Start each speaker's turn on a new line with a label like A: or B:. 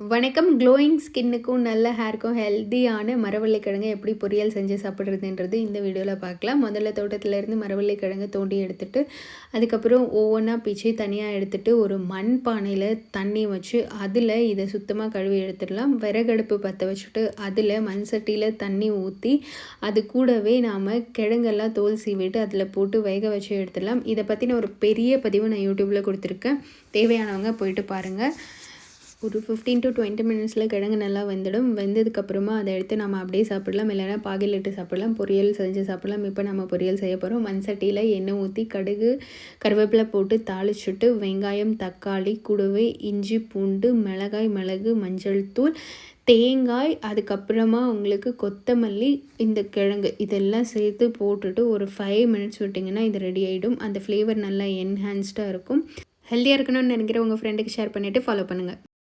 A: வணக்கம். க்ளோயிங் ஸ்கின்னுக்கும் நல்ல ஹேருக்கும் ஹெல்த்தியான மரவள்ளிக்கிழங்கு எப்படி பொரியல் செஞ்சு சாப்பிட்றதுன்றது இந்த வீடியோவில் பார்க்கலாம். முதல்ல தோட்டத்திலேருந்து மரவள்ளிக்கிழங்கு தோண்டி எடுத்துட்டு அதுக்கப்புறம் ஒவ்வொன்றா பிச்சு தனியாக எடுத்துட்டு ஒரு மண் பானையில் தண்ணி வச்சு அதில் இதை சுத்தமாக கழுவி எடுத்துடலாம். விறகடுப்பு பற்ற வச்சுட்டு அதில் மண் சட்டியில் தண்ணி ஊற்றி அது கூடவே நாம் கிழங்கெல்லாம் தோல் சீவிட்டு அதில் போட்டு வேக வச்சு எடுத்துடலாம். இதை பற்றின ஒரு பெரிய பதிவு நான் யூடியூப்பில் கொடுத்துருக்கேன். தேவையானவங்க போயிட்டு பாருங்கள் ஒரு ஃபிஃப்டீன் டு டுவெண்ட்டி மினிட்ஸில் கிழங்கு நல்லா வெந்துடும். வெந்ததுக்கப்புறமா அதை எடுத்து நம்ம அப்படியே சாப்பிடலாம். இல்லைனா பாகில் இட்டு சாப்பிடலாம். பொரியல் செஞ்சு சாப்பிடலாம். இப்போ நம்ம பொரியல் செய்ய போகிறோம் மண் சட்டியில் எண்ணெய் ஊற்றி கடுகு கருவேப்பிலை போட்டு தாளிச்சுட்டு வெங்காயம் தக்காளி குடுவை இஞ்சி பூண்டு மிளகாய் மிளகு மஞ்சள் தூள் தேங்காய் அதுக்கப்புறமா உங்களுக்கு கொத்தமல்லி இந்த கிழங்கு இதெல்லாம் சேர்த்து போட்டுட்டு ஒரு ஃபைவ் மினிட்ஸ் விட்டிங்கன்னா இது ரெடி ஆகிடும் அந்த ஃப்ளேவர் நல்லா என்ஹான்ஸ்டாக இருக்கும். ஹெல்த்தியாக இருக்கணும்னு நினைக்கிற உங்கள் ஃப்ரெண்டுக்கு ஷேர் பண்ணிவிட்டு ஃபாலோ பண்ணுங்கள்